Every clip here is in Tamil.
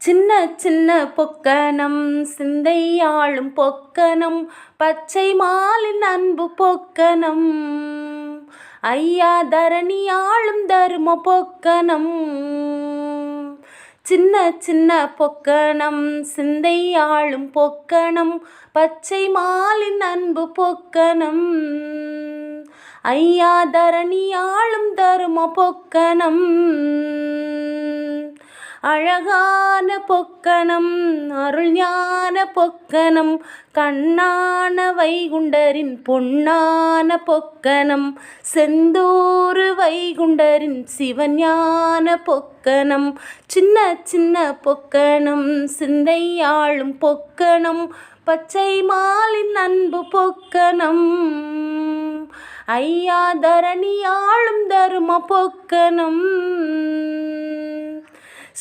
சின்ன சின்ன பொக்கனம் சிந்தையாளும் பொக்கனம் பச்சை மாலின் அன்பு பொக்கனம் ஐயா தரணியாளும் தரும பொக்கனம் சின்ன சின்ன பொக்கனம் சிந்தையாளும் பொக்கனம் பச்சை மாலின் அன்பு பொக்கனம் ஐயா தரணியாளும் தரும பொக்கனம் அழகான பொக்கணம் அருள் ஞான பொக்கணம் கண்ணான வைகுண்டரின் பொன்னான பொக்கணம் செந்தூர் வைகுண்டரின் சிவஞான பொக்கணம் சின்ன சின்ன பொக்கணம் சிந்தையாளும் பொக்கணம் பச்சை மாலின் அன்பு பொக்கணம் ஐயா தரணி ஆளும் தரும பொக்கணம்.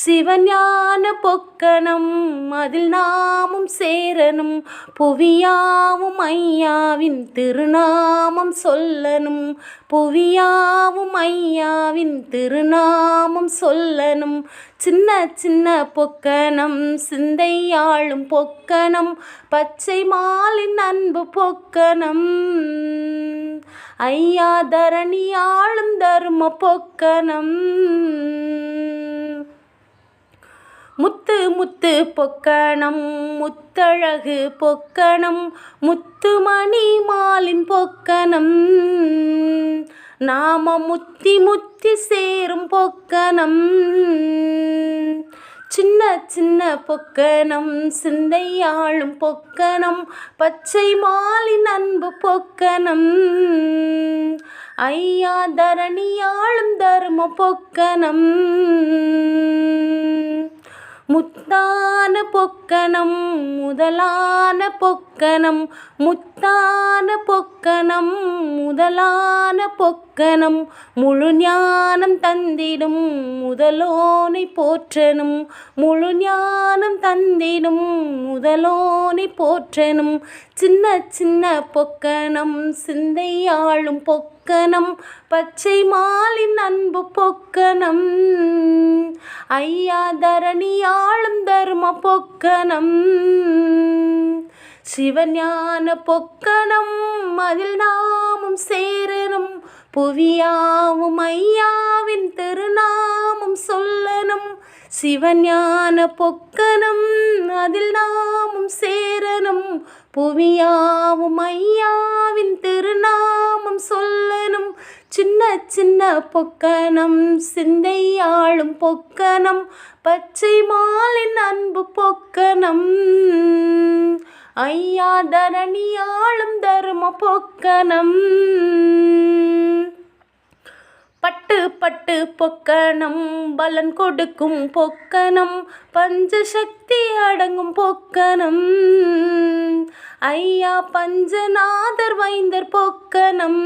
சிவஞான பொக்கணம் அதில் நாமும் சேரனும் புவியாவும் ஐயாவின் திருநாமம் சொல்லனும் புவியாவும் ஐயாவின் திருநாமம் சொல்லனும் சின்ன சின்ன பொக்கணம் சிந்தையாளும் பொக்கணம் பச்சை மாலின் அன்பு பொக்கணம். ஐயா தரணியாளும் தரும பொக்கனம் முத்து முத்து பொக்கணம் முத்தழகு பொக்கணம் முத்துமணி மாலின் பொக்கணம். நாம முத்தி முத்தி சேரும் பொக்கணம். சின்ன சின்ன பொக்கணம் சிந்தையாளும் பொக்கணம் பச்சை மாலின் அன்பு பொக்கணம். ஐயா தரணியாளும் தரும பொக்கணம். முத்தான பொக்கணம் முதலான பொக்க பொக்கணம் முத்தான பொக்கணம் முதலான பொக்கணம் முழு ஞானம் தந்திடும் முதலோனை போற்றனும் முழு ஞானம் தந்திடும் முதலோனை போற்றனும் சின்ன சின்ன பொக்கணம் சிந்தையாளும் பொக்கணம் பச்சை மாலின் அன்பு பொக்கணம் ஐயா தரணியாளும் தர்ம பொக்கணம். சிவஞான பொக்கணம் அதில் நாமும் சேரனும் புவியாவும் ஐயாவின் திருநாமம் சொல்லனும். சிவஞான பொக்கணம் அதில் நாமும் சேரனும் புவியாவும் ஐயாவின் திருநாமம் சொல்லனும். சின்ன சின்ன பொக்கணம் சிந்தையாளும் பொக்கணம் பச்சை மாலின் அன்பு பொக்கணம். ஐயா தரணியாளும் தரும பொக்கணம். பட்டு பட்டு பொக்கணம் பலன் கொடுக்கும் பொக்கணம் பஞ்சசக்தி அடங்கும் பொக்கணம். ஐயா பஞ்சநாதர் வைந்தர் பொக்கணம்.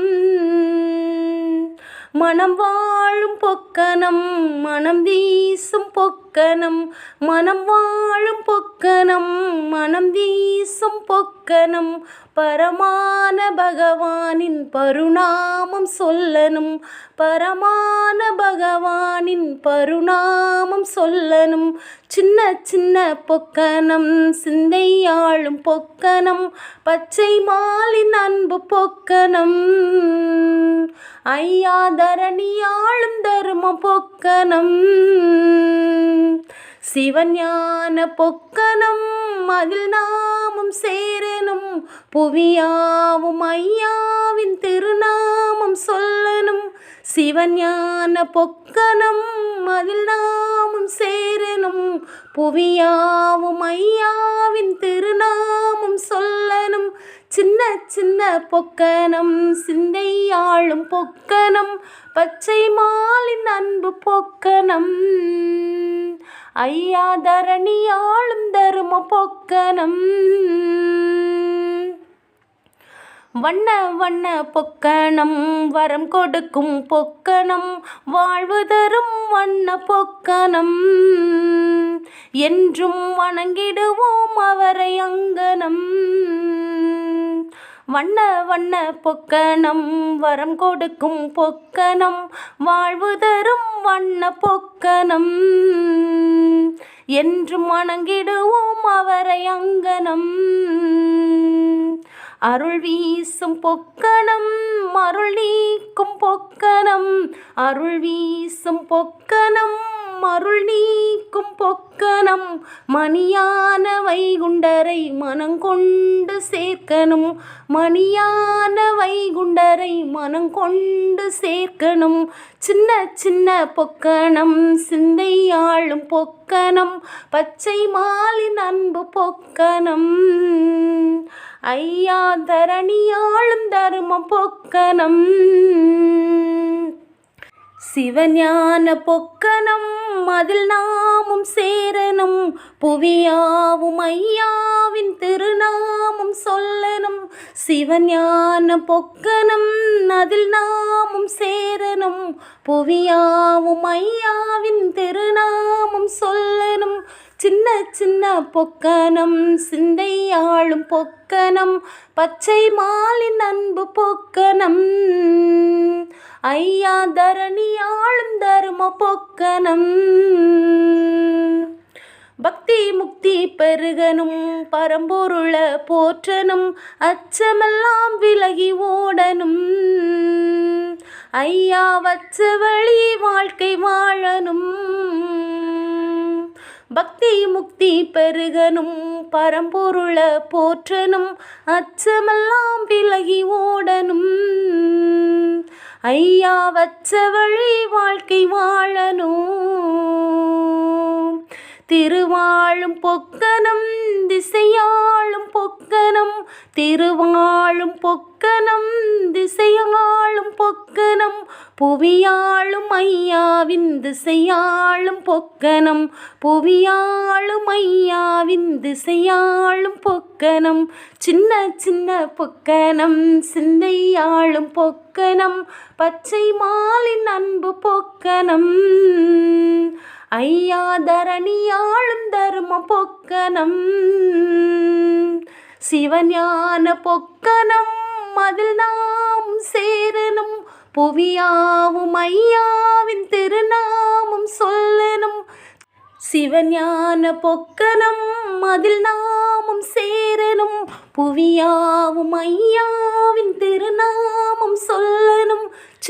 மனம் வாழும் பொக்கணம் மனம் வீசும் பொக்கணம் மனம் வாழும் பொக்கனம் மனம் வீசும் பொக்கனம் பரமான பகவானின் பருணாமம் சொல்லனும் பரமான பகவானின் பருணாமம் சொல்லனும் சின்ன சின்ன பொக்கனம் சிந்தையாளும் பொக்கனம் பச்சை மாலின் அன்பு பொக்கனம். ஐயா தரணியாளும் தரும பொக்கனம். சிவஞான பொக்கனம் அதில் நாமும் சேரனும் புவியாவும் ஐயாவின் திருநாமம் சொல்லனும். சிவஞான பொக்கனம் அதில் நாமும் சேரனும் புவியாவும் ஐயா சின்ன சின்ன பொக்கணம் சிந்தையாளும் பொக்கணம் பச்சை மாலின் அன்பு பொக்கணம் ஐயா ஆளும் தரும பொக்கணம் வண்ண வண்ண பொக்கணம் வரம் கொடுக்கும் பொக்கணம் வாழ்வு தரும் வண்ண பொக்கணம் என்றும் வணங்கிடுவோம் அவரை அங்கனம். வண்ண வண்ண பொக்கணம் வரம் கொடுக்கும் பொக்கணம் வாழ்வு தரும் வண்ண பொக்கணம். என்றும் வணங்கிடுவோம் அவரை அங்கனம். அருள் வீசும் பொக்கணம் அருள் நீக்கும் பொக்கணம். அருள் வீசும் பொக்கணம் அருள் நீக்கும் பொக்கணம். மணியான வைகுண்டரை மனங்கொண்டு சேர்க்கணும். மணியான வைகுண்டரை மனம் கொண்டு சேர்க்கணும். சின்ன சின்ன பொக்கணம் சிந்தையாளும் பொக்கணம் பச்சை மாலின் அன்பு பொக்கணம். ஐயா தரணியாளும் தரும பொக்கணம். சிவஞான பொக்கணம் அதில் நாமும் சேரணும். புவியாவும் ஐயா சிவஞான பொக்கனம் அதில் நாமும் சேரனும் புவியாவும் ஐயாவின் திருநாமும் சொல்லனும் சின்ன சின்ன பொக்கனம் சிந்தையாளும் பொக்கனம் பச்சை மாலின் அன்பு பொக்கனம் ஐயா தரணியாளும் தரும பொக்கனம் பக்தி முக்தி பெருகனும் பரம்பொருள போற்றனும் அச்சமெல்லாம் விலகி ஓடனும். ஐயா வச்ச வழி வாழ்க்கை வாழனும். பக்தி முக்தி பெருகனும் பரம்பொருள போற்றனும் அச்சமெல்லாம் விலகி ஓடனும். ஐயா வச்ச வழி வாழ்க்கை வாழனும். திருவாழும் பொக்கனம் திசையாளும் பொக்கனம் திருவாழும் பொக்கனம் திசையாளும் பொக்கனம் புவியாளும் ஐயாவின் திசையாளும் பொக்கனம் புவியாளும் ஐயாவின் திசையாளும் பொக்கனம் சின்ன சின்ன பொக்கனம் சிந்தையாளும் பொக்கனம் பச்சை மாலின் அன்பு பொக்கனம் ஐயா தரணியாளும் தரும பொக்கனம் சிவஞான பொக்கனம் அதில் நாம் சேரணும் புவியாவும் ஐயாவின் திருநாமம் சொல்லணும் சிவஞான பொக்கனம் அதில் நாமும் சேரணும் புவியாவும் ஐயாவின் திருநாமம் சொல்ல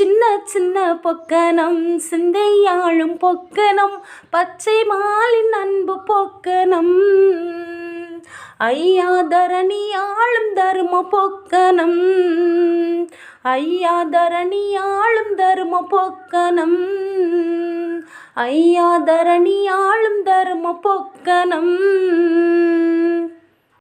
சின்ன சின்ன பொக்கனம் சிந்தையாளும் பொக்கனம் பச்சை மாலின் அன்பு பொக்கனம். ஐயா தரணியாளும் தரும பொக்கனம். ஐயா தரணியாளும் தரும பொக்கனம். ஐயா தரணியாளும் தரும பொக்கனம்.